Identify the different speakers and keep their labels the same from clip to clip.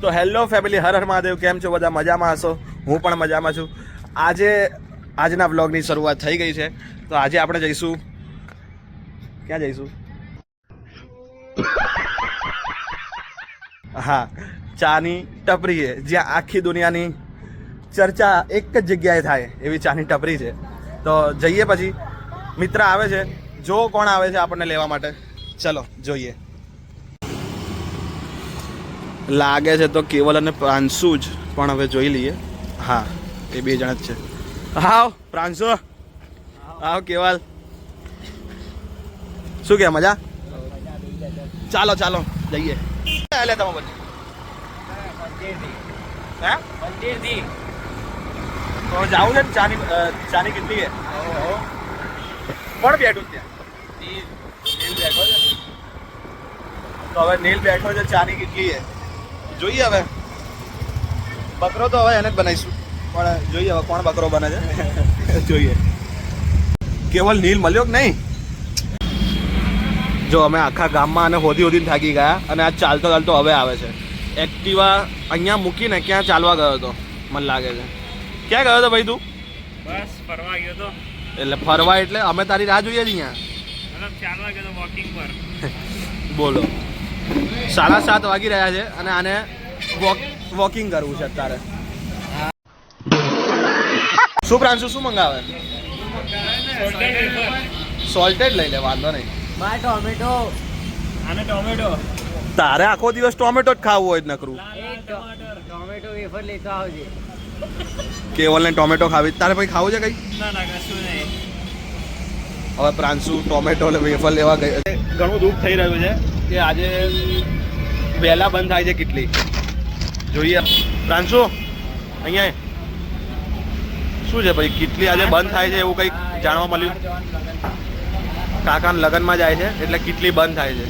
Speaker 1: તો hello family, હર હર મહાદેવ, કેમ છો બધા? મજામાં હશો? હું પણ મજામાં છું. આજે, આજના વ્લોગની શરૂઆત થઈ ગઈ છે. તો આજે આપણે જઈશું. ક્યાં જઈશું? હા, ચાની ટપરીએ, જ્યાં આખી દુનિયાની ચર્ચા એક જ જગ્યાએ થાય એવી ચાની ટપરી છે. તો જઈએ પછી. મિત્ર આવે છે. જો કોણ આવે છે આપણને લેવા માટે? ચલો, જોઈએ. લાગે છે તો કેવલ અને પ્રાંશુ જ, પણ હવે જોઈ લઈએ. હા, એ બે જણ જ છે. હાવ, પ્રાંશુ. આવ કેવલ. શું કે મજા? ચાલો ચાલો, જઈએ. લે તમે હે? તો જાવું છે ચાની ચાની કેટલી છે? કોણ ત્યાં? તો હવે નીલ બેઠો છે, ચાની કેટલી છે? જોઈએ હવે. બકરો તો હવે એને જ બનાવીશું. પણ જોઈએ હવે કોણ બકરો બને છે. જોઈએ. કેવલ નીલ મળ્યો કે નહીં? જો અમે આખા ગામમાં અને હોદી હોદીને થાકી ગયા અને આ ચાલતો ચાલતો હવે આવે છે. એક્ટિવા અહીંયા મૂકીને ક્યાં ચાલવા ગયો હતો? મને લાગે છે. ક્યાં ગયો હતો ભાઈ તું?
Speaker 2: બસ ફરવા ગયો તો.
Speaker 1: એટલે ફરવા એટલે અમે તારી રાહ જોઈએ છીએ અહીંયા.
Speaker 2: ચાલવા ગયો તો વોકિંગ પર.
Speaker 1: બોલો. સાડા સાત વાગી રહ્યા છે અને આને વોક વોકિંગ કરવું છે અત્યારે. શું પ્રાંશુ શું મંગાવે? સોલ્ટેડ લઈ લે વાંધો નહીં.
Speaker 3: માં ટોમેટો.
Speaker 2: અને ટોમેટો.
Speaker 1: તારે આખો દિવસ ટોમેટો જ ખાવું હોય જ નકરું.
Speaker 3: ટોમેટો વેફર લેતો આવજે.
Speaker 1: કેવલને ટોમેટો ખાવી તારે પછી ખાવું છે કઈ?
Speaker 2: ના ના કશું નહીં.
Speaker 1: હવે પ્રાંશુ ટોમેટો ને વેફર લેવા ગઈ ઘણું દુઃખ થઈ રહ્યું છે. કે આજે વહેલા બંધ થાય છે કેટલી? જોઈએ. પ્રાંશુ, અહીંયા. શું છે ભાઈ, કેટલી આજે બંધ થાય છે એવું કંઈક જાણવા મળ્યું? કાકાના લગ્નમાં જાય છે, એટલે કેટલી બંધ થાય છે.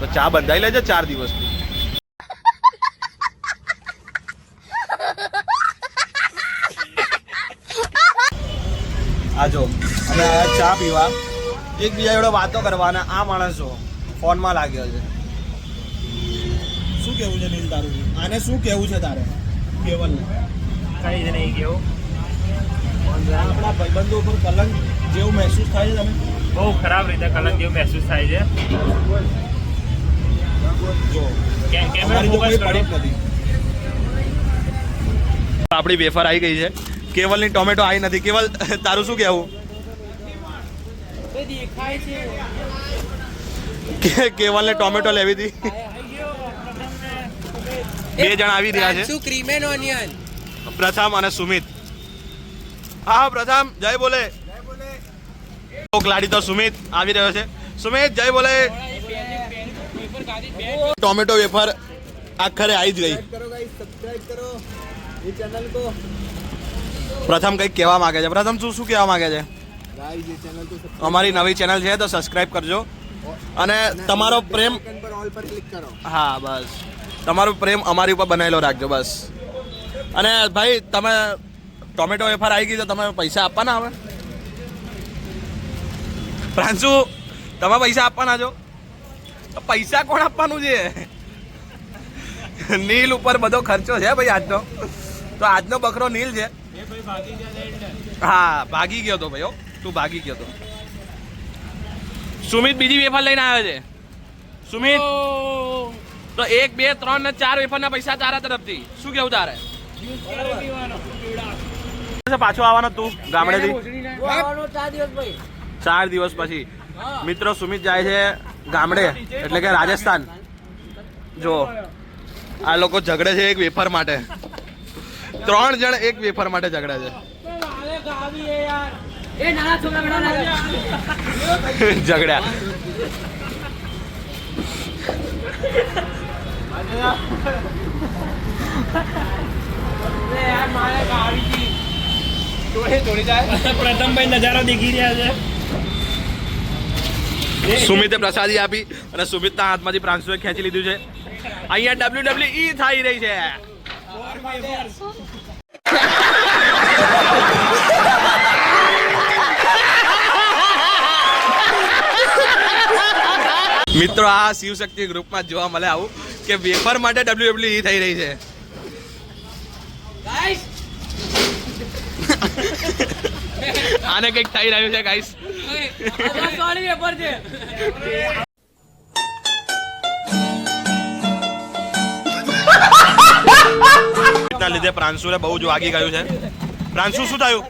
Speaker 1: તો ચા બંધાઈ લેજે ચાર દિવસની આ જો ચા પીવા. એકબીજા જોડે વાતો કરવાના, આ માણસો ફોનમાં લાગ્યો છે. શું કેવું છે નીલ તારું? આને શું કેવું છે તારે? કેવલને
Speaker 2: કઈ જ નહીં કેવું.
Speaker 1: આપણા ભાઈબંધો ઉપર કલંક જેવું મહેસૂસ થાય છે તમે
Speaker 2: બહુ ખરાબ રીતે કલંક જેવું મહેસૂસ થાય છે.
Speaker 1: જો.
Speaker 2: કેમેરા કરો.
Speaker 1: આપણી વેફર આવી ગઈ છે. કેવલની ટોમેટો આવી નથી. કેવલ તારું શું કહેવું?
Speaker 3: દેખાય છે.
Speaker 1: કે કેવલને ટોમેટો લેવી હતી. બે જણા આવી રહ્યા છે.
Speaker 3: ક્રીમ ઓનિયન
Speaker 1: પ્રથમ અને સુમિત. હા પ્રથમ જય બોલે. લાડી તો સુમિત આવી રહ્યો છે. સુમિત જય બોલે. ટોમેટો વેફર આખરે આવી જ ગઈ. પ્રથમ કંઈક કહેવા માંગે છે. પ્રથમ શું શું કહેવા માંગે છે? અમારી નવી ચેનલ છે તો સબસ્ક્રાઇબ કરજો. અને તમારો પ્રેમ હા બસ. તમારો પ્રેમ અમારી ઉપર બનાવેલો રાખજો બસ. અને ભાઈ તમે ટોમેટો વેફર આવી ગઈ તો તમે પૈસા આપવાના આવે પ્રાંશુ તમે પૈસા આપવાના છો? તો પૈસા કોણ આપવાનું છે? નીલ ઉપર બધો ખર્ચો છે ભાઈ આજનો. તો આજનો બકરો નીલ છે. હા ભાગી ગયો તો ભાઈ તું ભાગી ગયો તો. સુમિત બીજી વેફર લઈને આવ્યો છે. સુમિત? તો એક બે ત્રણ ને ચાર વેફરના પૈસા તારા તરફથી. શું કેવું તારે? પાછો આવવાનો તું ગામડેથી?
Speaker 3: આવવાનો ચાર દિવસ
Speaker 1: ચાર દિવસ પછી. મિત્રો સુમિત જાય છે ગામડે એટલે કે રાજસ્થાન. જો આ લોકો ઝઘડે છે એક વેફર માટે. ત્રણ જણ એક વેફર માટે ઝઘડે છે.
Speaker 3: એ નાના છોકરા બેઠા
Speaker 1: ઝઘડ્યા.
Speaker 2: પ્રથમ ભાઈ નજારો દેખી રહ્યા છે.
Speaker 1: સુમિતે પ્રસાદી આપી અને સુમિતના હાથમાંથી પ્રાંશુએ ખેંચી લીધું છે. અહીંયા ડબલ્યુ ડબલ્યુ ઈ થઈ રહી છે. મિત્રો આ શિવશક્તિ ગ્રુપમાં જોવા મળે આવું કે વેફર માટે ડબ્લ્યુડબ્લ્યુ થઈ રહી છે. આને કંઈક થઈ રહ્યું છે ગાઈસ લીધે પ્રાંશુને બહુ જ વાગી ગયું છે. પ્રાંશુ શું થયું?